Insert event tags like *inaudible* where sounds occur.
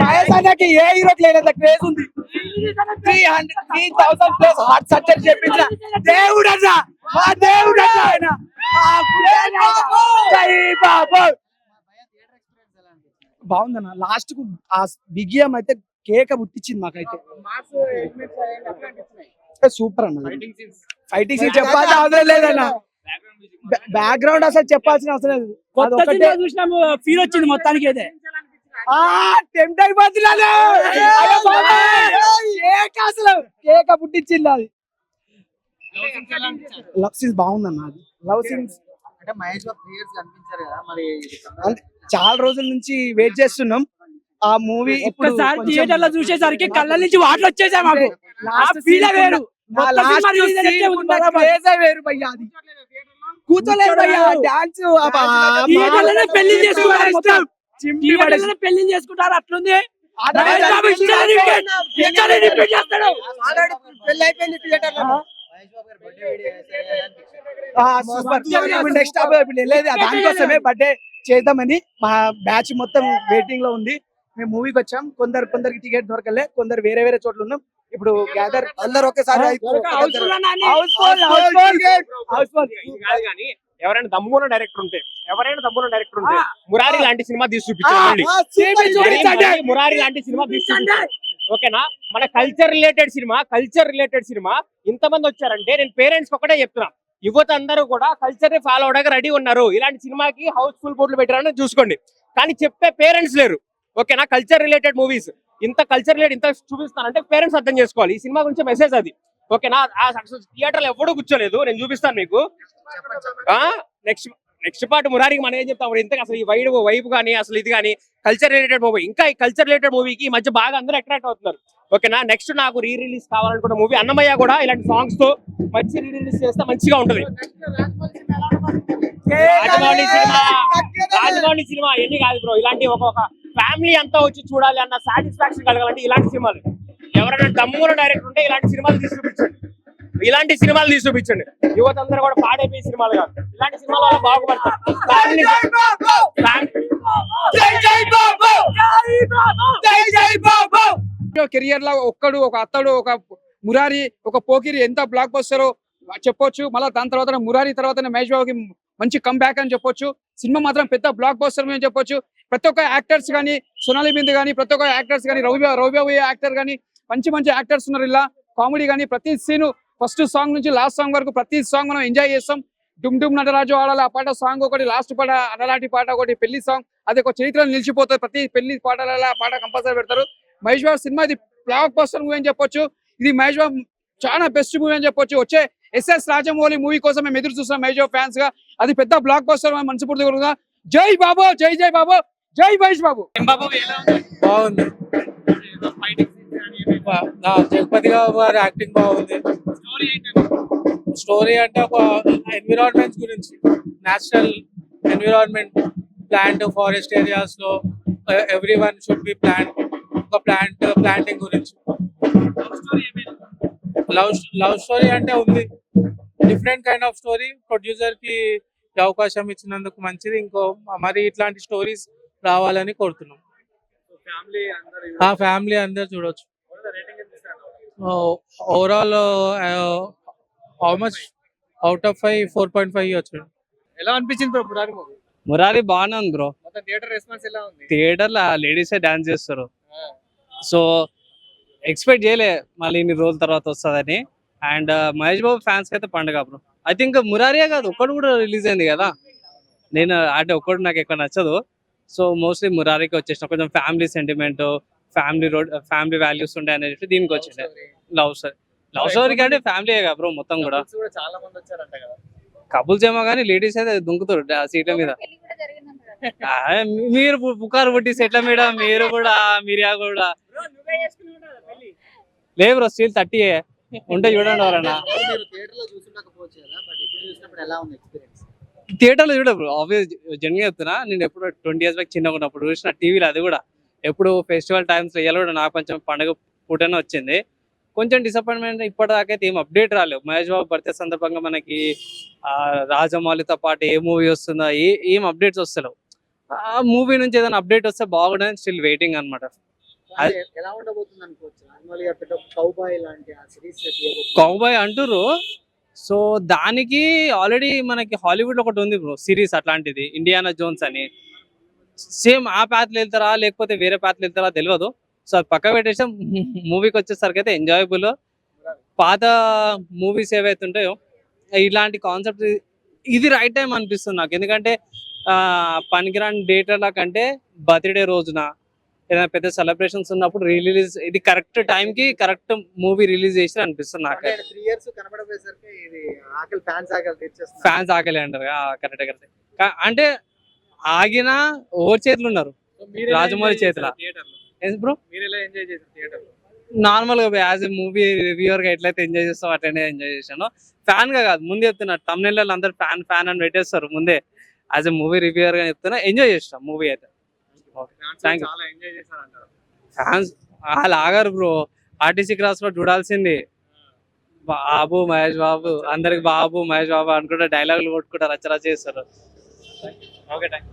మహేష్ అన్నకి ఏ హీరోకి లేనంత క్రేజ్ ఉంది. Three hundred three thousand plus heart surgery చేపించిన దేవుడు అన్న మా దేవుడు అన్న ఆయన. బాగుందన్న లాస్ట్కు ఆ బిగియం అయితే కేక పుట్టించింది మాకైతే. సూపర్ అన్న. ఫైటింగ్ సీన్ చెప్పాల్సిన అవసరం లేదన్న. బ్యాక్గ్రౌండ్ అసలు చెప్పాల్సిన అవసరం లేదు. కొత్త చూసినాము ఫీల్ వచ్చింది మొత్తానికి అయితే. టెంప్ట్ అయిపోతున్నాను! కేక అసలు! కేక పుట్టించింది అది. లవ్ సీన్స్ బాగుందన్న అది. లవ్ సీన్స్ అంటే మహేష్ కనిపించారు కదా మరి చాలా రోజుల నుంచి వెయిట్ చేస్తున్నాం. ఆ మూవీ ఒక్కసారి థియేటర్లో చూసేసరికి కళ్ళ నుంచి వాటర్ వచ్చేసాయి మాకు. ఫీల్ వేరు. భయ్యా అది. కూర్చోలేదు భయ్యా. డాన్స్ పెళ్ళి లోనే పెళ్ళి చేసుకుంటారు అట్లుంది. పెళ్ళి అయిపోయింది థియేటర్లో. మహేష్ బాబు గారు బర్త్డే వీడియో చేశారు సూపర్ ఇప్పుడు నెక్స్ట్ వెళ్ళేది దానికోసమే బర్త్డే చేద్దామని మా బ్యాచ్ మొత్తం వెయిటింగ్లో ఉంది. మేము మూవీకి వచ్చాం. కొందరు కొందరికి టికెట్ దొరకలే. కొందరు వేరే వేరే చోట్ల ఉన్నాం. ఇప్పుడు గ్యాదర్ అందరు ఒకేసారి ఎవరైనా దమ్మున్న డైరెక్టర్ ఉంటే ఎవరైనా దమ్మున్న డైరెక్టర్ ఉంటే. మురారి లాంటి సినిమా తీసి మరీ మురారి లాంటి సినిమా తీసి. ఓకేనా? మన culture related cinema culture related cinema. ఇంతమంది వచ్చారంటే నేను పేరెంట్స్ ఒకటే చెప్తున్నా. యువత అందరూ కూడా కల్చర్ని ఫాలో అవడానికి రెడీ ఉన్నారు. ఇలాంటి సినిమాకి హౌస్ ఫుల్ బోర్డులు పెట్టారని చూసుకోండి. కానీ చెప్పే పేరెంట్స్ లేరు. ఓకేనా? కల్చర్ రిలేటెడ్ మూవీస్ ఇంత కల్చర్ రిలేటెడ్ ఇంత చూపిస్తానంటే పేరెంట్స్ అర్థం చేసుకోవాలి. ఈ సినిమా గురించి మెసేజ్ అది. ఓకేనా ఆ సక్సెస్ థియేటర్లో ఎవడు కూర్చోలేదు. నేను చూపిస్తాను మీకు. నెక్స్ట్ నెక్స్ట్ పార్ట్ మురారికి మనం ఏం చెప్తాం? ఇంతకు అసలు ఈ వైడ్ వైపు కానీ అసలు ఇది కానీ కల్చర్ రిలేటెడ్ మూవీ ఇంకా ఈ కల్చర్ రిలేటెడ్ మూవీకి ఈ మధ్య బాగా అందరూ అట్రాక్ట్ అవుతున్నారు. ఓకేనా నెక్స్ట్ నాకు రీ రిలీజ్ కావాలనుకున్న మూవీ అన్నమయ్య కూడా ఇలాంటి సాంగ్స్తో మంచి రీ రిలీజ్ చేస్తే మంచిగా ఉంటుంది. రాజమౌళి సినిమా. రాజమౌళి సినిమా ఎన్ని కాదు బ్రో. ఇలాంటి ఒక ఫ్యామిలీ అంతా వచ్చి చూడాలి అన్న సాటిస్ఫాక్షన్ కలగాలంటే ఇలాంటి సినిమాలు. ఎవరైనా దమ్ముల డైరెక్టర్ ఉంటే ఇలాంటి సినిమాలు తీసి చూపించండి ఇలాంటి సినిమాలు తీసి చూపించండి యువత అందరూ కూడా పాడైపోయే సినిమాలు కాదు. ఇలాంటి సినిమాల వల్ల బాగుపడతారు కెరియర్లో ఒక్కడు ఒక అత్తడు ఒక మురారి ఒక పోకిరి ఎంత బ్లాక్ బస్టరో చెప్పొచ్చు. మళ్ళీ దాని తర్వాత మురారి తర్వాత మహేష్ బాబుకి మంచి బ్యాక్ అని చెప్పొచ్చు. సినిమా మాత్రం పెద్ద బ్లాక్ బస్టర్ అని చెప్పొచ్చు. ప్రతి ఒక్క యాక్టర్స్ కానీ సోనాలి బింద్ కానీ ప్రతి ఒక్క యాక్టర్స్ కానీ రవి రవిబాబు యాక్టర్ కానీ మంచి మంచి యాక్టర్స్ ఉన్నారు ఇలా. కామెడీ కానీ ప్రతి సీన్ ఫస్ట్ సాంగ్ నుంచి లాస్ట్ సాంగ్ వరకు ప్రతి సాంగ్ మనం ఎంజాయ్ చేస్తాం. డుమ్ డుమ్ నటరాజు ఆడాలి ఆ పాట సాంగ్ ఒకటి లాస్ట్ పాట అలలాంటి పాట ఒకటి పెళ్ళి సాంగ్. అది ఒక చరిత్రలో నిలిచిపోతుంది. ప్రతి పెళ్ళి పాటలలో ఆ పాట కంపల్సరీ పెడతారు. మహేష్ బాబు సినిమా ఇది బ్లాక్ బస్టర్ మూవీ అని చెప్పొచ్చు. ఇది మహేష్ బాబు చాలా బెస్ట్ మూవీ అని చెప్పొచ్చు. వచ్చే ఎస్ఎస్ రాజమౌళి మూవీ కోసం మేము ఎదురు చూస్తున్నాం మహేష్ బాబు ఫ్యాన్స్గా. అది పెద్ద బ్లాక్ బస్టర్ మనస్ఫూర్తి కోరుకుందాం జై బాబు జై జై బాబు జై మహేష్ బాబు. బాగుంది. జగపతి గారి యాక్టింగ్ బాగుంది. స్టోరీ అంటే ఒక ఎన్విరాన్మెంట్స్ గురించి. నేచురల్ ఎన్విరాన్మెంట్ ప్లాంట్ ఫారెస్ట్ ఏరియాస్లో every one should be plant ఒక ప్లాంట్ ప్లాంటింగ్ గురించి. లవ్ లవ్ స్టోరీ అంటే ఉంది. డిఫరెంట్ కైండ్ ఆఫ్ స్టోరీ ప్రొడ్యూసర్కి అవకాశం ఇచ్చినందుకు మంచిది. ఇంకో మరి ఇట్లాంటి స్టోరీస్ రావాలని కోరుతున్నాం. ఆ ఫ్యామిలీ అందరు చూడొచ్చు. Overall how much out of five four point five వచ్చాడు ఎలా అనిపించింది బ్రో మురారి మూవీ? మురారి బాగానే ఉంది బ్రో. థియేటర్ రెస్పాన్స్ ఎలా ఉంది? థియేటర్లో లేడీస్ డాన్స్ చేస్తారు. సో ఎక్స్పెక్ట్ చేయలే మళ్ళీ ఇన్ని రోజుల తర్వాత వస్తుందని. అండ్ మహేష్ బాబు ఫ్యాన్స్ అయితే పండుగ బ్రో. ఐ థింక్ మురారియే కాదు ఒక్కడు కూడా రిలీజ్ అయింది కదా. నేను అంటే ఒక్కడు నాకు ఎక్కువ నచ్చదు. సో మోస్ట్లీ మురారికి వచ్చేసిన కొంచెం family sentiment family road family values ఉంటాయి అనేది దీనికి వచ్చింది. లవ్ స్టోరీ లవ్ స్టోరీకి అంటే ఫ్యామిలీ కదా బ్రో మొత్తం కూడా. చాలా మంది వచ్చారంట కదా. కపుల్స్ ఏమో కానీ లేడీస్ అయితే దుంకుతారు ఆ సీట్ల మీద. ఆ, మీరు పుకారు పుట్టి సెట్ల మీద మీరు కూడా మీరియా కూడా. లేదు బ్రో స్టీల్ థర్టీ ఉంటే చూడండి ఎవరన్నా. *laughs* మీరు థియేటర్లో చూసుండకపోవచ్చు కదా బట్ ఇప్పుడు చూసినప్పుడు ఎలా ఉంది ఎక్స్పీరియన్స్ థియేటర్లో చూడ బ్రో ఆబ్వియస్ జనగా చెప్తున్నా నేను ఎప్పుడు ట్వంటీ ఇయర్స్ బ్యాక్ చిన్నగా ఉన్నప్పుడు చూసిన టీవీలో అది కూడా. ఎప్పుడు ఫెస్టివల్ టైమ్స్లో కూడా నాకు కొంచెం పండుగ పూటనే వచ్చింది. కొంచెం డిసప్పాయింట్మెంట్ ఇప్పటిదాకా అయితే ఏం అప్డేట్ రాలేదు. మహేష్ బాబు బర్త్డే సందర్భంగా మనకి ఆ, రాజమౌళితో పాటు ఏ మూవీ వస్తుందా ఏ ఏం అప్డేట్స్ వస్తలేవు. ఆ మూవీ నుంచి ఏదైనా అప్డేట్ వస్తే బాగుండని స్టిల్ వెయిటింగ్ ఎలా ఉండబోతుంది అనుకోవచ్చు? పెద్ద కౌబాయ్ అంటుర్రు. సో దానికి ఆల్రెడీ మనకి హాలీవుడ్లో ఒకటి ఉంది బ్రో సిరీస్ అట్లాంటిది. ఇండియానా జోన్స్ అని. సేమ్ ఆ పాత్రలు వెళ్తారా లేకపోతే వేరే పాత్రలు వెళ్తారా తెలియదు సో అది పక్క పెట్టేసి మూవీకి వచ్చేసరికి అయితే ఎంజాయబుల్ పాత మూవీస్ ఏవైతే ఉంటాయో ఇలాంటి కాన్సెప్ట్ ఇది రైట్ టైం అనిపిస్తుంది నాకు. ఎందుకంటే పనికిరాని డేటర్ల కంటే బర్త్డే రోజున ఏదైనా పెద్ద సెలబ్రేషన్స్ ఉన్నప్పుడు రిలీజ్ ఇది కరెక్ట్కి కరెక్ట్ మూవీ రిలీజ్ చేసి అనిపిస్తుంది నాకు. ఫ్యాన్స్ ఆకలి అంటారు. కరెక్ట్ కరెక్ట్ అంటే ఆగిన ఓవర్ చేతులు ఉన్నారు. రాజమౌళి చేతుల. బ్రో? నార్మల్గా యాజ్ ఎ మూవీ రివ్యూవర్గా ఎట్లయితే ఎంజాయ్ చేస్తాం అట్లనే ఎంజాయ్ చేశాను. ఫ్యాన్గా కాదు ముందే చెప్తున్నా తమిళ అందరు ఫ్యాన్ ఫ్యాన్ అని పెట్టేస్తారు ముందే. యాజ్ ఎ మూవీ రివ్యూవర్గా చెప్తున్నా ఎంజాయ్ చేస్తాం మూవీ అయితే. ఫ్యాన్స్ వాళ్ళు ఆగారు బ్రో. ఆర్టీసీ క్రాస్లో చూడాల్సింది. బాబు మహేష్ బాబు అందరికి బాబు మహేష్ బాబు అనుకుంటే డైలాగులు కొట్టుకుంటారు రచ్చరచ్చ చేస్తారు. Okay thank